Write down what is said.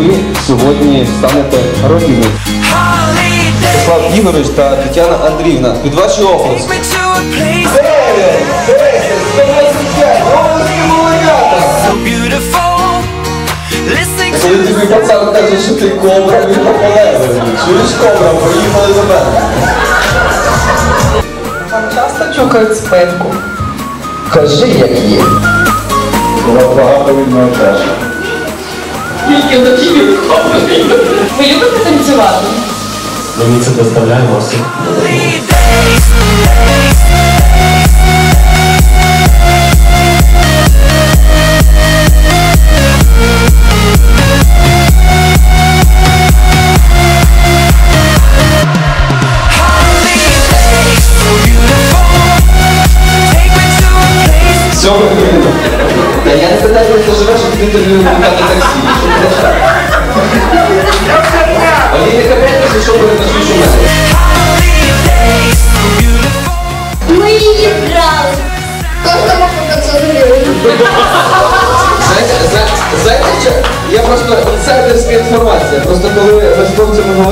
ви сьогодні станете родиною. Слав Ігорович та Тетяна Андріївна. Під ваші оплески. Коли тобі пацан каже, що ти кобра, він пополезний. Чуєш кобра, поїхали до мене. Вам часто чукають спинку? Кажи, як є. Багато від моєї чаші. Ви любите танцювати? Мені це доставляє хвилина. Та я не питаю, де ти живеш, а ти викликати таксі. 500 гривень. Знаєте. Я просто інсайдерська інформація. Просто коли ми з хлопцями говорили,